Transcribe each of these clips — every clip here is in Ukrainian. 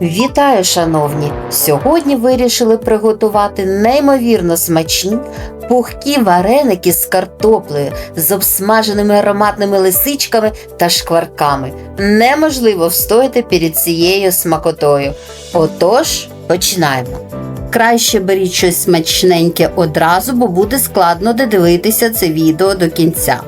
Вітаю, шановні! Сьогодні вирішили приготувати неймовірно смачні пухкі вареники з картоплею, з обсмаженими ароматними лисичками та шкварками. Неможливо встояти перед цією смакотою. Отож, починаємо. Краще беріть щось смачненьке одразу, бо буде складно додивитися це відео до кінця.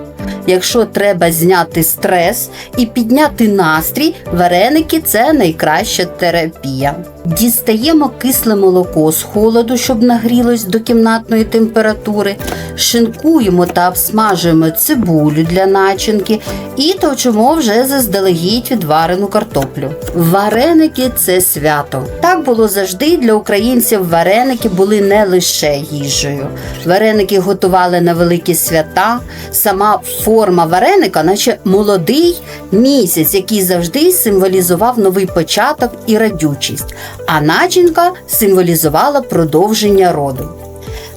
Якщо треба зняти стрес і підняти настрій, вареники це найкраща терапія. Дістаємо кисле молоко з холоду, щоб нагрілось до кімнатної температури, шинкуємо та обсмажуємо цибулю для начинки і точимо вже заздалегідь відварену картоплю. Вареники це свято. Так було завжди для українців. Вареники були не лише їжею. Вареники готували на великі свята. Сама форма вареника, наче молодий місяць, який завжди символізував новий початок і радючість, а начинка символізувала продовження роду.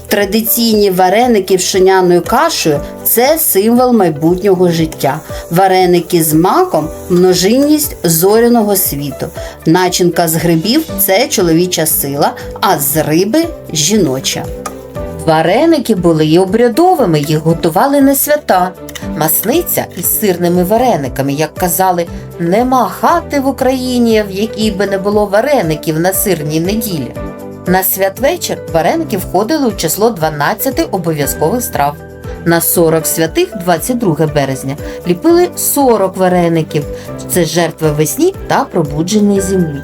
Традиційні вареники з пшеняною кашею це символ майбутнього життя. Вареники з маком множинність зоряного світу. Начинка з грибів це чоловіча сила, а з риби жіноча. Вареники були і обрядовими, їх готували на свята. Масниця із сирними варениками, як казали, нема хати в Україні, в якій би не було вареників на сирній неділі. На святвечір вареники входили у число 12 обов'язкових страв. На 40 святих 22 березня ліпили 40 вареників. Це жертва весні та пробудження землі.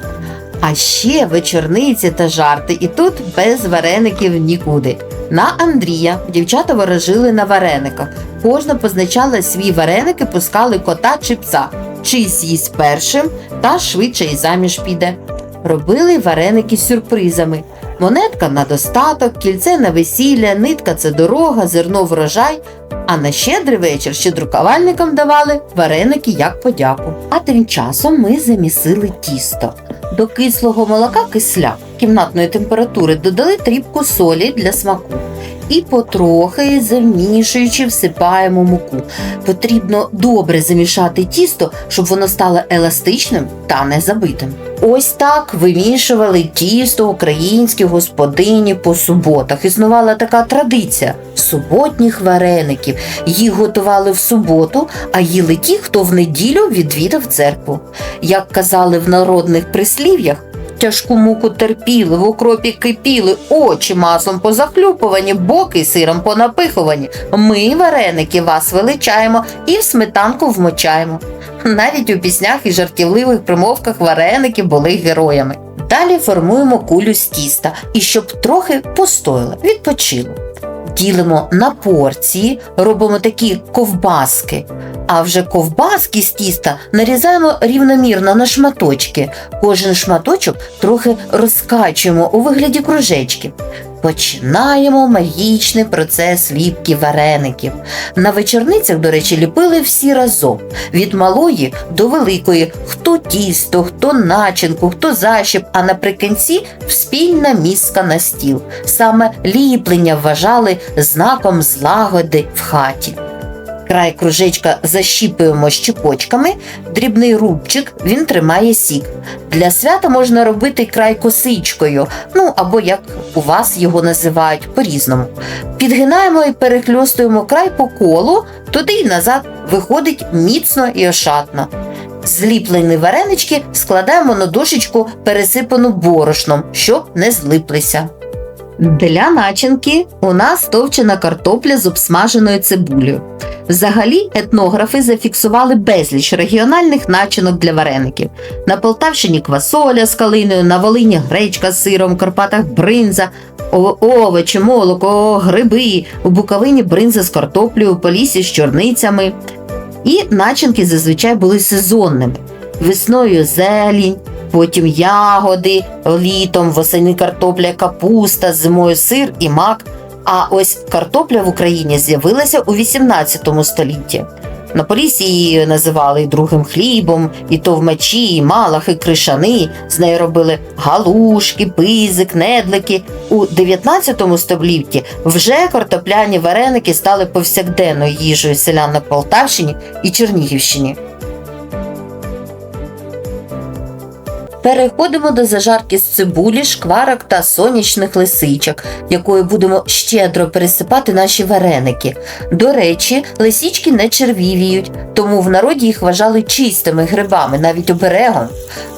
А ще вечорниці та жарти, і тут без вареників нікуди. На Андрія дівчата ворожили на варениках. Кожна позначала свій вареник і пускали кота чи пса, чий з'їсть першим та швидше й заміж піде. Робили вареники з сюрпризами. Монетка на достаток, кільце на весілля, нитка це дорога, зерно врожай. А на щедрий вечір щедрукавальникам давали вареники як подяку. А тим часом ми замісили тісто. До кислого молока кисля кімнатної температури додали тріпку солі для смаку. І потрохи замішуючи, всипаємо муку. Потрібно добре замішати тісто, щоб воно стало еластичним та не забитим. Ось так вимішували тісто українські господині по суботах. Існувала така традиція суботніх вареників. Їх готували в суботу, а їли ті, хто в неділю відвідав церкву. Як казали в народних прислів'ях, Тяжку муку терпіли, в окропі кипіли, очі маслом позахлюпувані, боки сиром понапиховані. Ми, вареники, вас величаємо і в сметанку вмочаємо. Навіть у піснях і жартівливих примовках вареники були героями. Далі формуємо кулю з тіста і щоб трохи постояло, відпочило. Ділимо на порції, робимо такі ковбаски. А вже ковбаски з тіста нарізаємо рівномірно на шматочки. Кожен шматочок трохи розкачуємо у вигляді кружечків. Починаємо магічний процес ліпки вареників. На вечорницях, до речі, ліпили всі разом. Від малої до великої, хто тісто, хто начинку, хто защіп, а наприкінці спільна мізка на стіл. Саме ліплення вважали знаком злагоди в хаті. Край кружечка защіпуємо щепочками, дрібний рубчик, він тримає сік. Для свята можна робити край косичкою, ну або як у вас його називають по-різному. Підгинаємо і перехльостуємо край по колу, туди й назад виходить міцно і ошатно. Зліплені варенички складаємо на дошечку, пересипану борошном, щоб не злиплися. Для начинки у нас товчена картопля з обсмаженою цибулею. Взагалі, етнографи зафіксували безліч регіональних начинок для вареників. На Полтавщині квасоля з калиною, на Волині гречка з сиром, в Карпатах бринза, овочі, молоко, гриби, у Буковині бринза з картоплею, у Полісі з чорницями. І начинки зазвичай були сезонними. Весною зелінь, потім ягоди, літом восени картопля, капуста, зимою сир і мак. А ось картопля в Україні з'явилася у 18 столітті. На Поліссі її називали і другим хлібом, і товмачі, і малахи, і кришани. З неї робили галушки, пизик, недлики. У 19 столітті вже картопляні вареники стали повсякденною їжею селян на Полтавщині і Чернігівщині. Переходимо до зажарки з цибулі, шкварок та сонячних лисичок, якою будемо щедро пересипати наші вареники. До речі, лисички не червівіють, тому в народі їх вважали чистими грибами, навіть оберегом.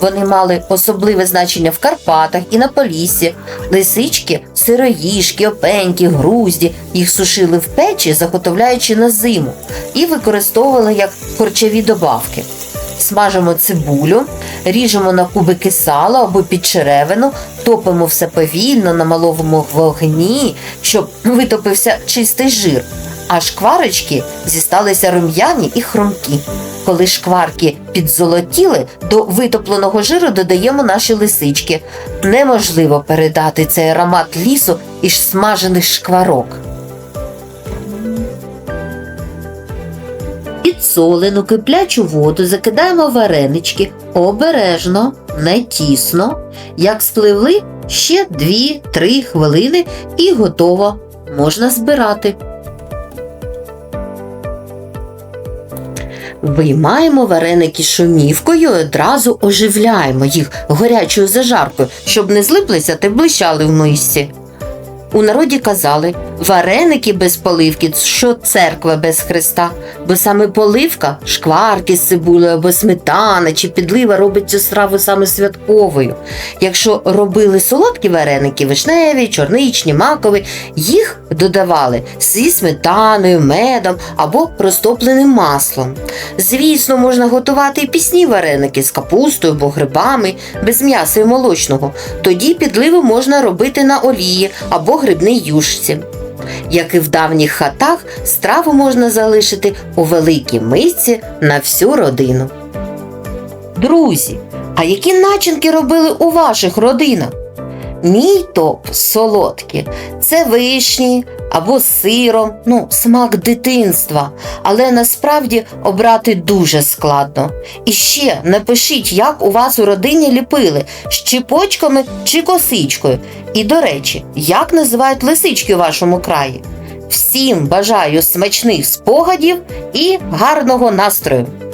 Вони мали особливе значення в Карпатах і на Поліссі. Лисички, сироїжки, опеньки, грузді їх сушили в печі, заготовляючи на зиму, і використовували як харчові добавки. Смажимо цибулю, ріжемо на кубики сала або під черевину, топимо все повільно на маловому вогні, щоб витопився чистий жир. А шкварочки зісталися рум'яні і хрумкі. Коли шкварки підзолотіли, до витопленого жиру додаємо наші лисички. Неможливо передати цей аромат лісу із смажених шкварок. Підсолену киплячу воду закидаємо варенички обережно, не тісно. Як спливли, ще 2-3 хвилини і готово. Можна збирати. Виймаємо вареники шумівкою і одразу оживляємо їх горячою зажаркою, щоб не злиплися та блищали в мисці. У народі казали вареники без поливки, що церква без Христа, бо саме поливка, шкварки з цибулею або сметана чи підлива робить цю страву саме святковою. Якщо робили солодкі вареники, вишневі, чорничні, макові, їх додавали зі сметаною, медом або розтопленим маслом. Звісно, можна готувати і пісні вареники з капустою або грибами, без м'яса і молочного. Тоді підливу можна робити на олії або грибній юшці. Як і в давніх хатах, страву можна залишити у великій мисці на всю родину. Друзі, а які начинки робили у ваших родинах? Мій топ солодкі це вишні або сиром, ну, смак дитинства, але насправді обрати дуже складно. І ще напишіть, як у вас у родині ліпили з чіпочками чи косичкою. І до речі, як називають лисички у вашому краї? Всім бажаю смачних спогадів і гарного настрою!